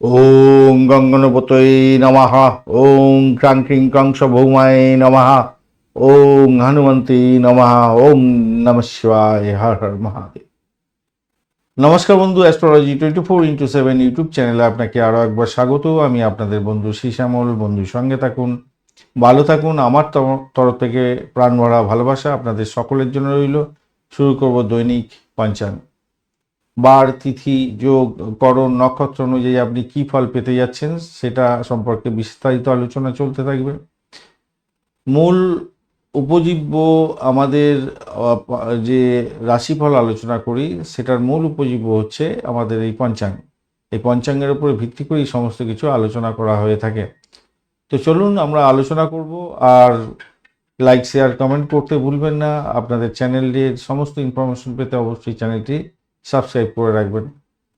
ওং গঙ্গনপতয়ে নমঃ। ওং ক্রাং ক্রিং ক্রংশ ভৌমায় নমঃ। ওং হনুমন্তে নমঃ। ওং নম শিবায় হর হর মহাদেব। নমস্কার বন্ধু astrology twenty four into seven YouTube চ্যানেলে আপনাকে আরও একবার স্বাগত। আমি আপনাদের বন্ধু শ্যামল, বন্ধুর সঙ্গে থাকুন। ভালো থাকুন। আমার তর- তরফ থেকে প্রাণ ভরা ভালোবাসা আপনাদের সকলের জন্য রইল। শুরু করব দৈনিক পঞ্চাঙ্গ। বার, তিথি, যোগ, করণ, নক্ষত্র অনুযায়ী আপনি কি ফল পেতে যাচ্ছেন সেটা সম্পর্কে বিস্তারিত আলোচনা চলতে থাকবে। মূল উপজীব্য আমাদের যে রাশিফল আলোচনা করি, সেটার মূল উপজীব্য হচ্ছে আমাদের এই পঞ্চাঙ্গ। এই পঞ্চাঙ্গের উপরে ভিত্তি করেই সমস্ত কিছু আলোচনা করা হয়ে থাকে। তো চলুন আমরা আলোচনা করব, আর লাইক, শেয়ার, কমেন্ট করতে ভুলবেন না। আপনাদের চ্যানেলের সমস্ত ইনফরমেশন পেতে অবশ্যই চ্যানেলটি সাবস্ক্রাইব করে রাখবেন।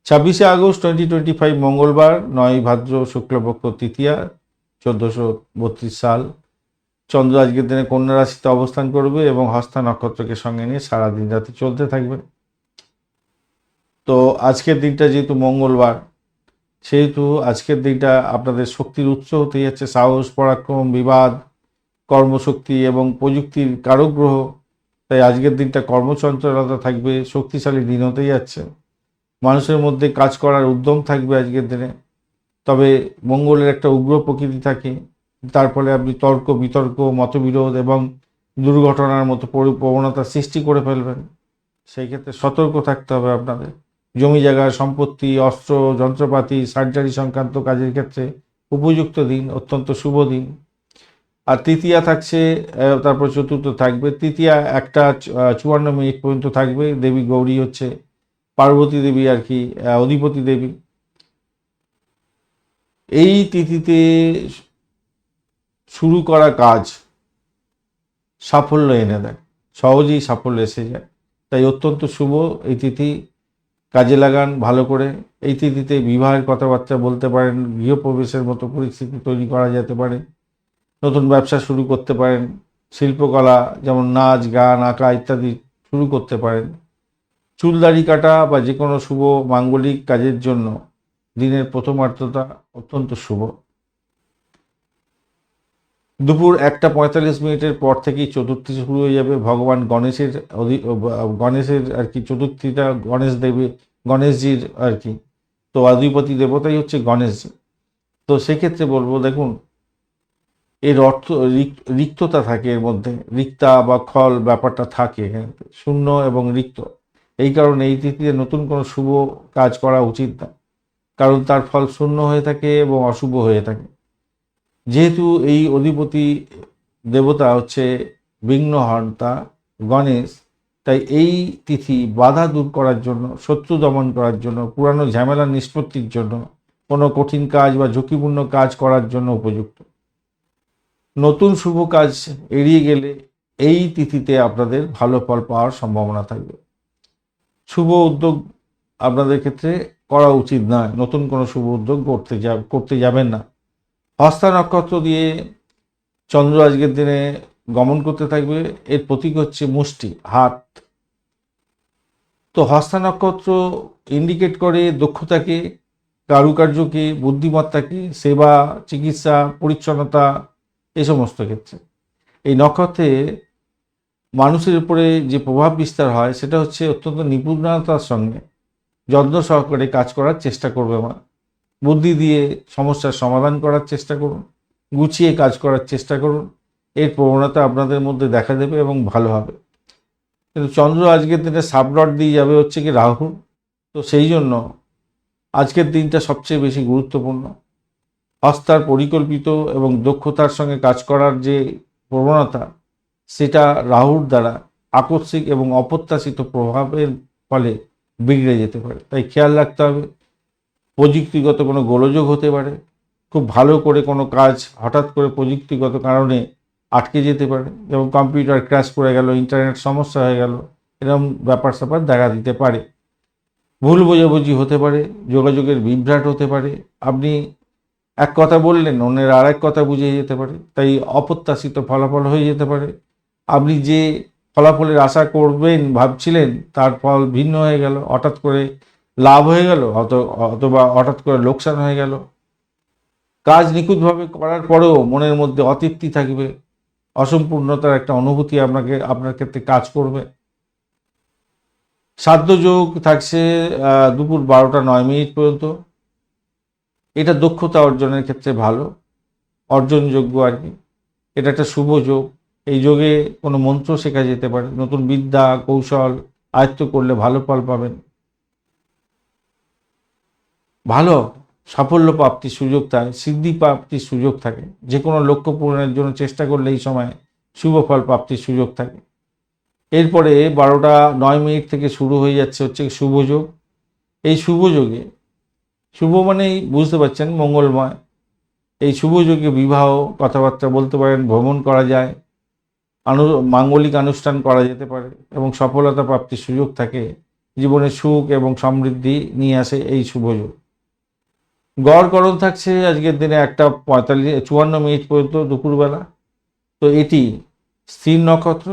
ছাব্বিশে আগস্ট টোয়েন্টি টোয়েন্টি ফাইভ মঙ্গলবার, নয় ভাদ্র, শুক্লপক্ষ, তৃতীয়া, চোদ্দোশো বত্রিশ সাল। চন্দ্র আজকের দিনে কন্যা রাশিতে অবস্থান করবে এবং হস্তা নক্ষত্রকে সঙ্গে নিয়ে সারাদিন রাতে চলতে থাকবে। তো আজকের দিনটা যেহেতু মঙ্গলবার, সেহেতু আজকের দিনটা আপনাদের শক্তির উৎস হতে যাচ্ছে সাহস, পরাক্রম, বিবাদ, কর্মশক্তি এবং প্রযুক্তির কারক গ্রহ তাই আজকের দিনটা কর্মচঞ্চলতা থাকবে, শক্তিশালী দিন হতে যাচ্ছে। মানুষের মধ্যে কাজ করার উদ্যম থাকবে আজকের দিনে। তবে মঙ্গলের একটা উগ্র প্রকৃতি থাকে, তার ফলে আপনি তর্ক, বিতর্ক, মতবিরোধ এবং দুর্ঘটনার মতো প্রবণতা সৃষ্টি করে ফেলবেন। সেই ক্ষেত্রে সতর্ক থাকতে হবে আপনাদের। জমি জায়গা, সম্পত্তি, অস্ত্র, যন্ত্রপাতি, সার্জারি সংক্রান্ত কাজের ক্ষেত্রে উপযুক্ত দিন, অত্যন্ত শুভ দিন। আর তৃতীয়া থাকছে তারপর চতুর্থ থাকবে। তৃতীয়া একটা চুয়ান্ন মিনিট পর্যন্ত থাকবে। দেবী গৌরী হচ্ছে পার্বতী দেবী আর কি অধিপতি দেবী। এই তিথিতে শুরু করা কাজ সাফল্য এনে দেয়। সহজেই সাফল্য এসে যায়। তাই অত্যন্ত শুভ এই তিথি। কাজে লাগান ভালো করে। এই তিথিতে বিবাহের কথাবার্তা বলতে পারেন, গৃহপ্রবেশের মতো পরিস্থিতি তৈরি করা যেতে পারে। নতুন ব্যবসা শুরু করতে পারেন, শিল্পকলা যেমন নাচ, গান, আঁকা ইত্যাদি শুরু করতে পারেন। চুলদাড়ি কাটা বা যে কোনো শুভ মাঙ্গলিক কাজের জন্য দিনের প্রথমার্ধতা অত্যন্ত শুভ। দুপুর একটা পঁয়তাল্লিশ মিনিটের পর থেকেই চতুর্থী শুরু হয়ে যাবে। ভগবান গণেশের অধি- গণেশের আর কি চতুর্থীটা গণেশ দেবে, গণেশজির আর কি। তো অধিপতি দেবতাই হচ্ছে গণেশজি তো সেক্ষেত্রে বলব, দেখুন এর অর্থ রিক- রিক্ততা থাকে এর মধ্যে। রিক্তা বা খল ব্যাপারটা থাকে শূন্য এবং রিক্ত। এই কারণে এই তিথিতে নতুন কোনো শুভ কাজ করা উচিত না। কারণ তার ফল শূন্য হয়ে থাকে এবং অশুভ হয়ে থাকে। যেহেতু এই অধিপতি দেবতা হচ্ছে বিঘ্নহর্তা গণেশ, তাই এই তিথি বাধা দূর করার জন্য, শত্রু দমন করার জন্য, পুরানো ঝামেলা নিষ্পত্তির জন্য, কোনো কঠিন কাজ বা ঝুঁকিপূর্ণ কাজ করার জন্য উপযুক্ত। নতুন শুভ কাজ এড়িয়ে গেলে এই তিথিতে আপনাদের ভালো ফল পাওয়ার সম্ভাবনা থাকবে। শুভ উদ্যোগ আপনাদের ক্ষেত্রে করা উচিত নয়। নতুন কোনো শুভ উদ্যোগ করতে যা, করতে যাবেন না। হস্তা নক্ষত্র দিয়ে চন্দ্র আজকের দিনে গমন করতে থাকবে। এর প্রতীক হচ্ছে মুষ্টি, হাত। তো হস্তা নক্ষত্র ইন্ডিকেট করে দক্ষতাকে, কারুকার্যকে, বুদ্ধিমত্তাকে, সেবা, চিকিৎসা, পরিচ্ছন্নতা এই সমস্ত ক্ষেত্রে। এই নক্ষত্রে মানুষের উপরে যে প্রভাব বিস্তার হয়, সেটা হচ্ছে অত্যন্ত নিপুণতার সঙ্গে যত্ন সহকারে কাজ করার চেষ্টা করবে মা। বুদ্ধি দিয়ে সমস্যার সমাধান করার চেষ্টা করুন, গুছিয়ে কাজ করার চেষ্টা করুন। এর প্রবণতা আপনাদের মধ্যে দেখা দেবে এবং ভালো হবে। কিন্তু চন্দ্র আজকের দিনে সাবলট দিয়ে যাবে হচ্ছে কি রাহু। তো সেই জন্য আজকের দিনটা সবচেয়ে বেশি গুরুত্বপূর্ণ। হস্তার পরিকল্পিত এবং দক্ষতার সঙ্গে কাজ করার যে প্রবণতা, সেটা রাহুর দ্বারা আকস্মিক এবং অপ্রত্যাশিত প্রভাবের ফলে বিগড়ে যেতে পারে। তাই খেয়াল রাখতে হবে, প্রযুক্তিগত কোনো গোলযোগ হতে পারে, খুব ভালো করে কোনো কাজ হঠাৎ করে প্রযুক্তিগত কারণে আটকে যেতে পারে যেমন কম্পিউটার ক্র্যাশ করে গেল, ইন্টারনেট সমস্যা হয়ে গেল, এরকম ব্যাপার স্যাপার দেখা দিতে পারে। ভুল বোঝাবুঝি হতে পারে, যোগাযোগের বিভ্রাট হতে পারে। আপনি এক কথা বললেন, অন্যের আর এক কথা বুঝে যেতে পারে। তাই অপ্রত্যাশিত ফলাফল হয়ে যেতে পারে। আপনি যে ফলাফলের আশা করবেন, ভাবছিলেন, তার ফল ভিন্ন হয়ে গেল, হঠাৎ করে লাভ হয়ে গেল অত অথবা হঠাৎ করে লোকসান হয়ে গেল। কাজ নিখুঁতভাবে করার পরেও মনের মধ্যে অতৃপ্তি থাকবে। অসম্পূর্ণতার একটা অনুভূতি আপনাকে, আপনার ক্ষেত্রে কাজ করবে। সাধ্য যোগ থাকছে দুপুর বারোটা নয় মিনিট পর্যন্ত। এটা দক্ষতা অর্জনের ক্ষেত্রে ভালো, অর্জনযোগ্য আর কি। এটা একটা শুভ যোগ। এই যোগে কোনো মন্ত্র শেখা যেতে পারে। নতুন বিদ্যা, কৌশল আয়ত্ত করলে ভালো ফল পাবেন। ভালো সাফল্য প্রাপ্তির সুযোগ থাকে, সিদ্ধি প্রাপ্তির সুযোগ থাকে। যে কোনো লক্ষ্য পূরণের জন্য চেষ্টা করলে এই সময় শুভ ফল প্রাপ্তির সুযোগ থাকে। এরপরে বারোটা নয় মিনিট থেকে শুরু হয়ে যাচ্ছে হচ্ছে শুভ যোগ। এই শুভ যোগে শুভ মানেই বুঝতে পারছেন মঙ্গলময়। এই শুভ যোগে বিবাহ কথাবার্তা বলতে পারেন, ভ্রমণ করা যায়, আনু, মাঙ্গলিক আনুষ্ঠান করা যেতে পারে এবং সফলতা প্রাপ্তির সুযোগ থাকে। জীবনে সুখ এবং সমৃদ্ধি নিয়ে আসে এই শুভ যুগ গড় গড়করণ থাকছে আজকের দিনে একটা পঁয়তাল্লিশ, চুয়ান্ন মিনিট পর্যন্ত দুপুরবেলা। তো এটি স্থির নক্ষত্র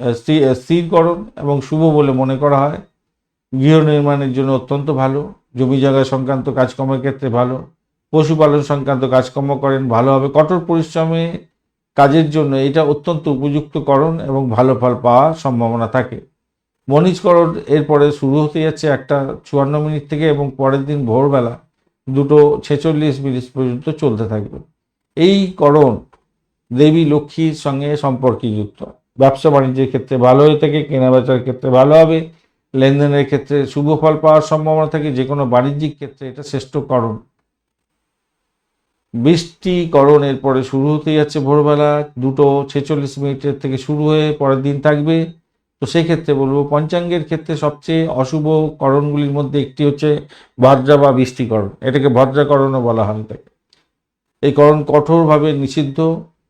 স্থির স্থিরকরণ এবং শুভ বলে মনে করা হয়। গৃহ নির্মাণের জন্য অত্যন্ত ভালো। জমি জায়গা সংক্রান্ত কাজকর্মের ক্ষেত্রে ভালো, পশুপালন সংক্রান্ত কাজকর্ম করেন, ভালো হবে। কঠোর পরিশ্রমে কাজের জন্য এটা অত্যন্ত উপযুক্ত করণ এবং ভালো ফল পাওয়ার সম্ভাবনা থাকে। বণিজকরণ এরপরে শুরু হতে যাচ্ছে একটা চুয়ান্ন মিনিট থেকে এবং পরের দিন ভোরবেলা দুটো ছেচল্লিশ মিনিট পর্যন্ত চলতে থাকবে। এই করণ দেবী লক্ষ্মীর সঙ্গে সম্পর্কযুক্ত। ব্যবসা বাণিজ্যের ক্ষেত্রে ভালো হয়ে থাকে, কেনাবেচার ক্ষেত্রে ভালো হবে। লেনদেনের ক্ষেত্রে শুভ ফল পাওয়ার সম্ভাবনা থাকে যে কোনো বাণিজ্যিক ক্ষেত্রে এটা শ্রেষ্ঠ করণ। বৃষ্টিকরণ এরপরে শুরু হতে যাচ্ছে ভোরবেলা, দুটো ছেচল্লিশ মিনিটের থেকে শুরু হয়ে পরের দিন থাকবে। তো সেক্ষেত্রে বলব পঞ্চাঙ্গের ক্ষেত্রে সবচেয়ে অশুভ করণগুলির মধ্যে একটি হচ্ছে ভদ্রা বা বৃষ্টিকরণ। এটাকে ভদ্রাকরণও বলা হয় তাকে। এই করণ কঠোরভাবে নিষিদ্ধ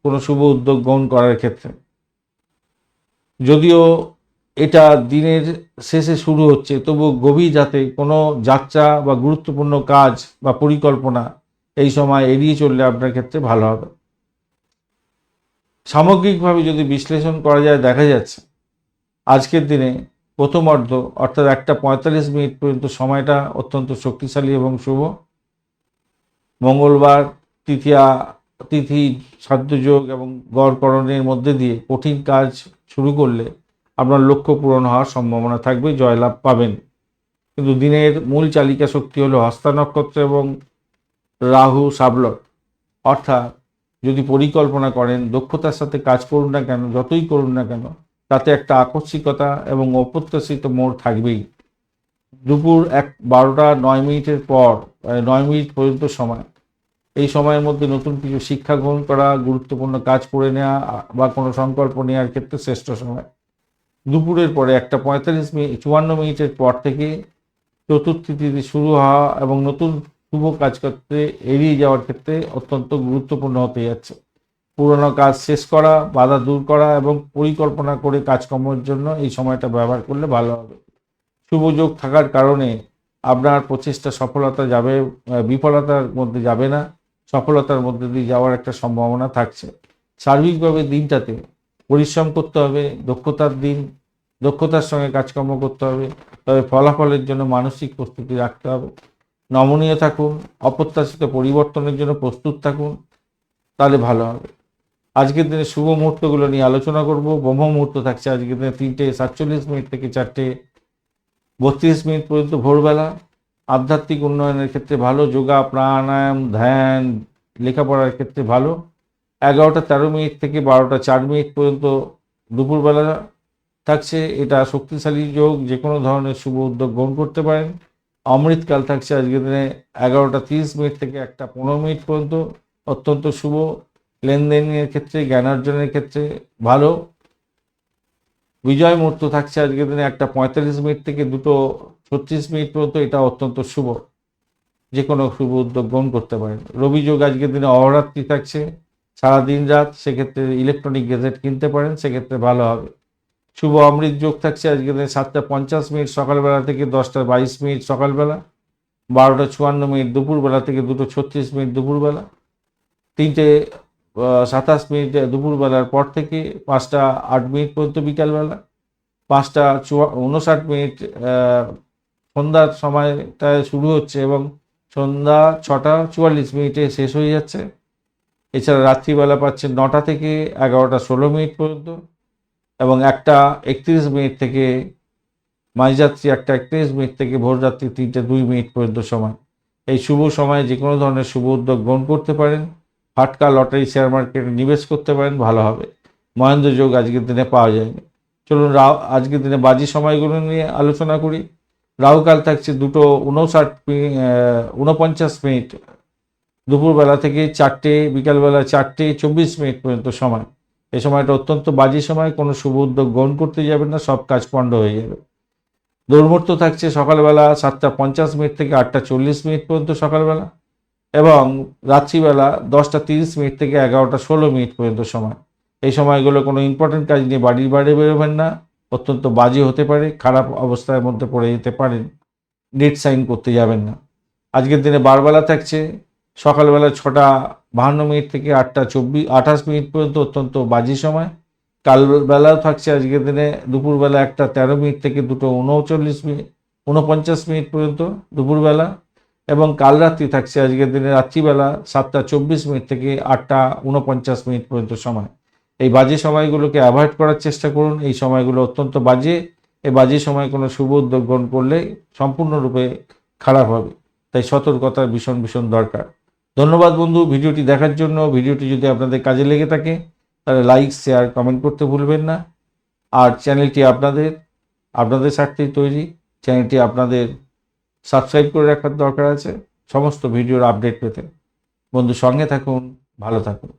কোনো শুভ উদ্যোগ গ্রহণ করার ক্ষেত্রে। যদিও এটা দিনের শেষে শুরু হচ্ছে, তবু গভীর যাতে কোনো যাত্রা বা গুরুত্বপূর্ণ কাজ বা পরিকল্পনা এই সময় এড়িয়ে চললে আপনার ক্ষেত্রে ভালো হবে। সামগ্রিকভাবে যদি বিশ্লেষণ করা যায়, দেখা যাচ্ছে আজকের দিনে প্রথম অর্ধ, অর্থাৎ একটা পঁয়তাল্লিশ মিনিট পর্যন্ত সময়টা অত্যন্ত শক্তিশালী এবং শুভ। মঙ্গলবার তৃতীয়া তিথি, সাধ্যযোগ এবং গড়করণের মধ্যে দিয়ে কঠিন কাজ শুরু করলে আপনার লক্ষ্য পূরণ হওয়ার সম্ভাবনা থাকবে, জয়লাভ পাবেন। কিন্তু দিনের মূল চালিকা শক্তি হলো হস্তা নক্ষত্র এবং রাহু সাবলট। অর্থাৎ যদি পরিকল্পনা করেন, দক্ষতার সাথে কাজ করুন না কেন, যতই করুন না কেন, তাতে একটা আকস্মিকতা এবং অপ্রত্যাশিত মোড় থাকবেই। দুপুর এক বারোটা নয় মিনিটের পর নয় মিনিট পর্যন্ত সময়। এই সময়ের মধ্যে নতুন কিছু শিক্ষা গ্রহণ করা, গুরুত্বপূর্ণ কাজ করে নেওয়া বা কোনো সংকল্প নেওয়ার ক্ষেত্রে শ্রেষ্ঠ সময়। দুপুরের পরে একটা পঁয়তাল্লিশ মিনিট, চুয়ান্ন মিনিটের পর থেকে চতুর্থ তিথি শুরু হওয়া এবং নতুন শুভ কাজ করতে এড়িয়ে যাওয়ার ক্ষেত্রে অত্যন্ত গুরুত্বপূর্ণ হতে যাচ্ছে। পুরনো কাজ শেষ করা, বাধা দূর করা এবং পরিকল্পনা করে কাজকর্মের জন্য এই সময়টা ব্যবহার করলে ভালো হবে। শুভ যোগ থাকার কারণে আপনার প্রচেষ্টা সফলতা যাবে বিফলতার মধ্যে যাবে না, সফলতার মধ্যে দিয়ে যাওয়ার একটা সম্ভাবনা থাকছে। সার্বিকভাবে দিনটাতে পরিশ্রম করতে হবে, দক্ষতার দিন, দক্ষতার সঙ্গে কাজকর্ম করতে হবে, তবে ফলাফলের জন্য মানসিক প্রস্তুতি রাখতে হবে। নমনীয় থাকুন, অপ্রত্যাশিত পরিবর্তনের জন্য প্রস্তুত থাকুন, তাহলে ভালো হবে। আজকের দিনে শুভ মুহূর্তগুলো নিয়ে আলোচনা করব। ব্রহ্ম মুহূর্ত থাকছে আজকের দিনে তিনটে সাতচল্লিশ মিনিট থেকে চারটে বত্রিশ মিনিট পর্যন্ত ভোরবেলা। আধ্যাত্মিক উন্নয়নের ক্ষেত্রে ভালো, যোগা, প্রাণায়াম, ধ্যান, লেখাপড়ার ক্ষেত্রে ভালো। এগারোটা তেরো মিনিট থেকে বারোটা চার মিনিট পর্যন্ত দুপুরবেলা থাকছে। এটা শক্তিশালী যোগ যে কোনো ধরনের শুভ উদ্যোগ গ্রহণ করতে পারেন। অমৃতকাল থাকছে আজকের দিনে এগারোটা তিরিশ মিনিট থেকে একটা পনেরো মিনিট পর্যন্ত। অত্যন্ত শুভ। লেনদেনের ক্ষেত্রে জ্ঞানার্জনের ক্ষেত্রে ভালো। বিজয় মুহূর্ত থাকছে আজকের দিনে একটা পঁয়তাল্লিশ মিনিট থেকে দুটো ছত্রিশ মিনিট পর্যন্ত। এটা অত্যন্ত শুভ। যে কোনো শুভ উদ্যোগ গ্রহণ করতে পারেন। রবি যোগ আজকের দিনে অহরাত্রি থাকছে। সারা দিন রাত সেক্ষেত্রে ইলেকট্রনিক গেজেট কিনতে পারেন, সেক্ষেত্রে ভালো হবে। শুভ অমৃত যোগ থাকছে আজকের দিনে সাতটা পঞ্চাশ মিনিট, সকালবেলা থেকে দশটা বাইশ মিনিট সকালবেলা, বারোটা চুয়ান্ন মিনিট দুপুরবেলা থেকে দুটো ছত্রিশ মিনিট দুপুরবেলা, তিনটে সাতাশ মিনিট দুপুরবেলার পর থেকে পাঁচটা আট মিনিট পর্যন্ত বিকালবেলা, পাঁচটা চুয়া উনষাট মিনিট সন্ধ্যার সময়টায় শুরু হচ্ছে এবং সন্ধ্যা ছটা চুয়াল্লিশ মিনিটে শেষ হয়ে যাচ্ছে। এছাড়া রাত্রিবেলা পাচ্ছেন নটা থেকে এগারোটা ষোলো মিনিট পর্যন্ত এবং একটা একত্রিশ মিনিট থেকে মাঝরাত্রি একটা একত্রিশ মিনিট থেকে ভোররাত্রি তিনটে দুই মিনিট পর্যন্ত সময়। এই শুভ সময়ে যে কোনো ধরনের শুভ উদ্যোগ গ্রহণ করতে পারেন। ফাটকা, লটারি, শেয়ার মার্কেটে নিবেশ করতে পারেন, ভালো হবে। মহেন্দ্র যোগ আজকের দিনে পাওয়া যায়নি। চলুন রাও আজকের দিনে বাজি সময়গুলো নিয়ে আলোচনা করি। রাহুকাল থাকছে দুটো উনষাট উনপঞ্চাশ মিনিট দুপুরবেলা থেকে চারটে, বিকালবেলা চারটে, চব্বিশ মিনিট পর্যন্ত সময়। এই সময়টা অত্যন্ত বাজি সময়, কোনো শুভ উদ্যোগ গ্রহণ করতে যাবেন না, সব কাজ পণ্ড হয়ে যাবে। দৌড়মূর্ত থাকছে সকালবেলা সাতটা পঞ্চাশ মিনিট থেকে আটটা চল্লিশ মিনিট পর্যন্ত সকালবেলা এবং রাত্রিবেলা দশটা তিরিশ মিনিট থেকে এগারোটা ষোলো মিনিট পর্যন্ত সময়। এই সময়গুলো কোনো ইম্পর্টেন্ট কাজ নিয়ে বাড়ির বাইরে বেরোবেন না, অত্যন্ত বাজে হতে পারে, খারাপ অবস্থার মধ্যে পড়ে যেতে পারেন ডেট সাইন করতে যাবেন না। আজকের দিনে বারবেলা থাকছে সকালবেলা ছটা বাহান্ন মিনিট থেকে আটটা চব্বিশ, আঠাশ মিনিট পর্যন্ত অত্যন্ত বাজি সময়। কালবেলাও থাকছে আজকের দিনে, দুপুরবেলা একটা তেরো মিনিট থেকে দুটো উনচল্লিশ মিনিট উনপঞ্চাশ মিনিট পর্যন্ত দুপুরবেলা। এবং কাল রাত্রি থাকছে আজকের দিনে রাত্রিবেলা সাতটা চব্বিশ মিনিট থেকে আটটা উনপঞ্চাশ মিনিট পর্যন্ত সময়। এই বাজে সময়গুলোকে অ্যাভয়েড করার চেষ্টা করুন। এই সময়গুলো অত্যন্ত বাজে। এই বাজে সময় কোনো শুভ উদ্যোগ গ্রহণ করলে সম্পূর্ণরূপে খারাপ হবে। তাই সতর্কতার ভীষণ ভীষণ দরকার। ধন্যবাদ বন্ধু, ভিডিওটি দেখার জন্য। ভিডিওটি যদি আপনাদের কাজে লেগে থাকে, তাহলে লাইক শেয়ার কমেন্ট করতে ভুলবেন না। আর চ্যানেলটি আপনাদের আপনাদের স্বার্থেই তৈরি। চ্যানেলটি আপনাদের সাবস্ক্রাইব করে রাখার দরকার আছে। সমস্ত ভিডিওর আপডেট পেতে। বন্ধু, সঙ্গে থাকুন, ভালো থাকুন।